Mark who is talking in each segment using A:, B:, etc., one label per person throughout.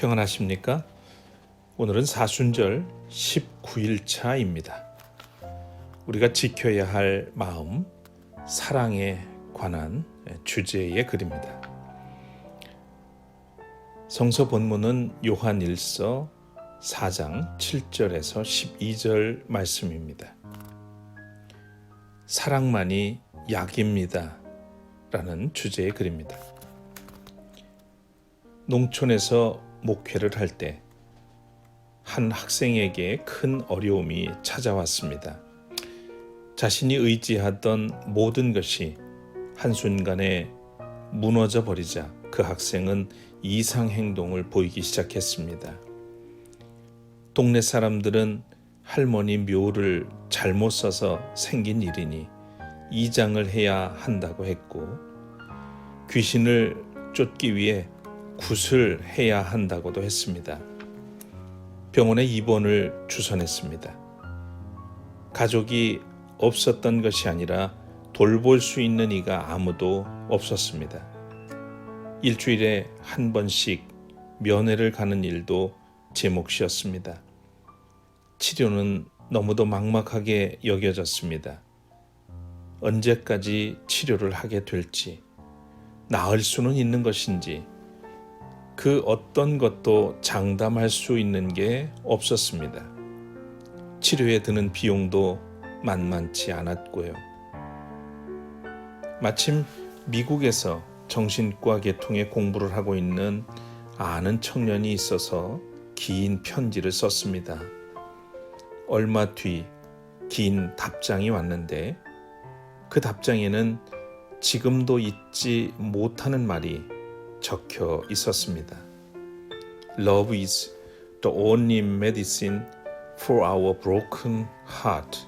A: 평안하십니까? 오늘은 사순절 19일차입니다. 우리가 지켜야 할 마음, 사랑에 관한 주제의 글입니다. 성서 본문은 요한 1서 4장 7절에서 12절 말씀입니다. 사랑만이 약입니다. 라는 주제의 글입니다. 농촌에서 목회를 할 때 한 학생에게 큰 어려움이 찾아왔습니다. 자신이 의지하던 모든 것이 한순간에 무너져 버리자 그 학생은 이상 행동을 보이기 시작했습니다. 동네 사람들은 할머니 묘를 잘못 써서 생긴 일이니 이장을 해야 한다고 했고 귀신을 쫓기 위해 굿을 해야 한다고도 했습니다. 병원에 입원을 주선했습니다. 가족이 없었던 것이 아니라 돌볼 수 있는 이가 아무도 없었습니다. 일주일에 한 번씩 면회를 가는 일도 제 몫이었습니다. 치료는 너무도 막막하게 여겨졌습니다. 언제까지 치료를 하게 될지, 나을 수는 있는 것인지, 그 어떤 것도 장담할 수 있는 게 없었습니다. 치료에 드는 비용도 만만치 않았고요. 마침 미국에서 정신과 계통의 공부를 하고 있는 아는 청년이 있어서 긴 편지를 썼습니다. 얼마 뒤 긴 답장이 왔는데 그 답장에는 지금도 잊지 못하는 말이 적혀 있었습니다. Love is the only medicine for our broken heart.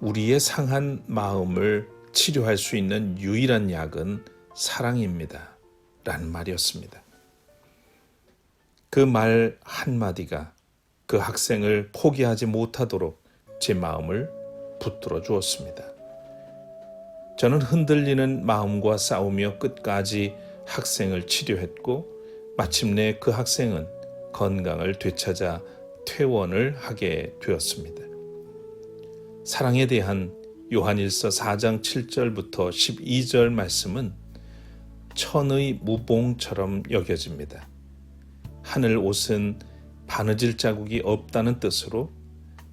A: 우리의 상한 마음을 치료할 수 있는 유일한 약은 사랑입니다. 라는 말이었습니다. 그 말 한마디가 그 학생을 포기하지 못하도록 제 마음을 붙들어 주었습니다. 저는 흔들리는 마음과 싸우며 끝까지 학생을 치료했고 마침내 그 학생은 건강을 되찾아 퇴원을 하게 되었습니다. 사랑에 대한 요한일서 4장 7절부터 12절 말씀은 천의 무봉처럼 여겨집니다. 하늘 옷은 바느질 자국이 없다는 뜻으로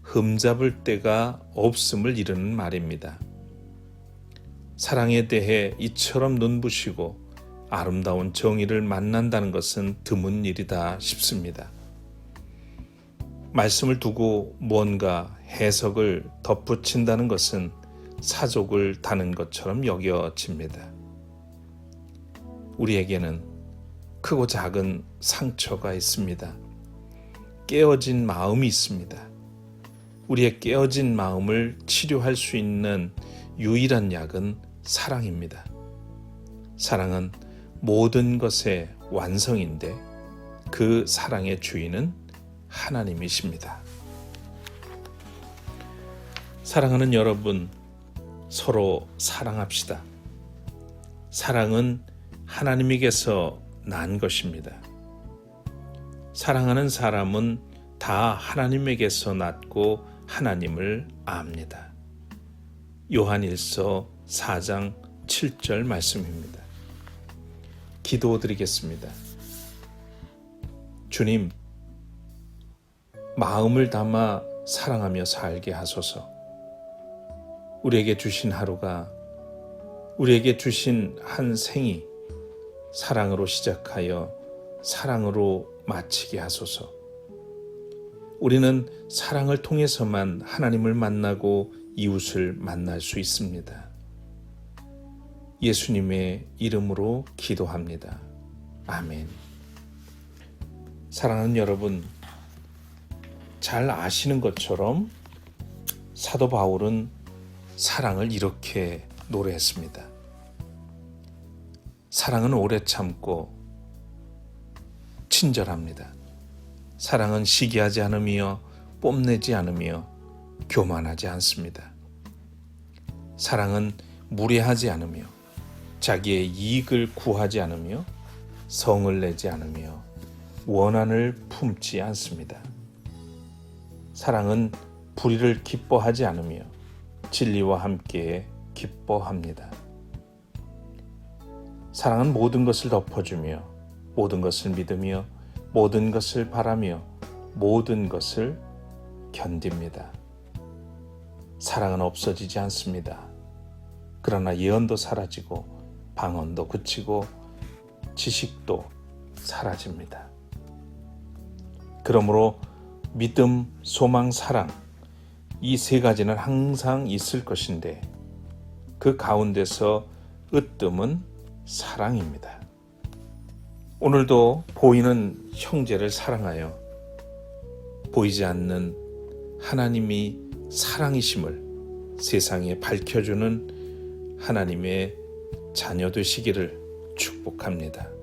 A: 흠잡을 데가 없음을 이르는 말입니다. 사랑에 대해 이처럼 눈부시고 아름다운 정의를 만난다는 것은 드문 일이다 싶습니다. 말씀을 두고 뭔가 해석을 덧붙인다는 것은 사족을 다는 것처럼 여겨집니다. 우리에게는 크고 작은 상처가 있습니다. 깨어진 마음이 있습니다. 우리의 깨어진 마음을 치료할 수 있는 유일한 약은 사랑입니다. 사랑은 모든 것의 완성인데 그 사랑의 주인은 하나님이십니다. 사랑하는 여러분, 서로 사랑합시다. 사랑은 하나님에게서 난 것입니다. 사랑하는 사람은 다 하나님에게서 났고 하나님을 압니다. 요한일서 4장 7절 말씀입니다. 기도드리겠습니다. 주님, 마음을 담아 사랑하며 살게 하소서. 우리에게 주신 하루가 우리에게 주신 한 생이 사랑으로 시작하여 사랑으로 마치게 하소서. 우리는 사랑을 통해서만 하나님을 만나고 이웃을 만날 수 있습니다. 예수님의 이름으로 기도합니다. 아멘. 사랑하는 여러분, 잘 아시는 것처럼 사도 바울은 사랑을 이렇게 노래했습니다. 사랑은 오래 참고 친절합니다. 사랑은 시기하지 않으며 뽐내지 않으며 교만하지 않습니다. 사랑은 무례하지 않으며 자기의 이익을 구하지 않으며 성을 내지 않으며 원한을 품지 않습니다. 사랑은 불의를 기뻐하지 않으며 진리와 함께 기뻐합니다. 사랑은 모든 것을 덮어주며 모든 것을 믿으며 모든 것을 바라며 모든 것을 견딥니다. 사랑은 없어지지 않습니다. 그러나 예언도 사라지고 방언도 그치고 지식도 사라집니다. 그러므로 믿음, 소망, 사랑 이 세 가지는 항상 있을 것인데 그 가운데서 으뜸은 사랑입니다. 오늘도 보이는 형제를 사랑하여 보이지 않는 하나님이 사랑이심을 세상에 밝혀주는 하나님의 자녀 되시기를 축복합니다.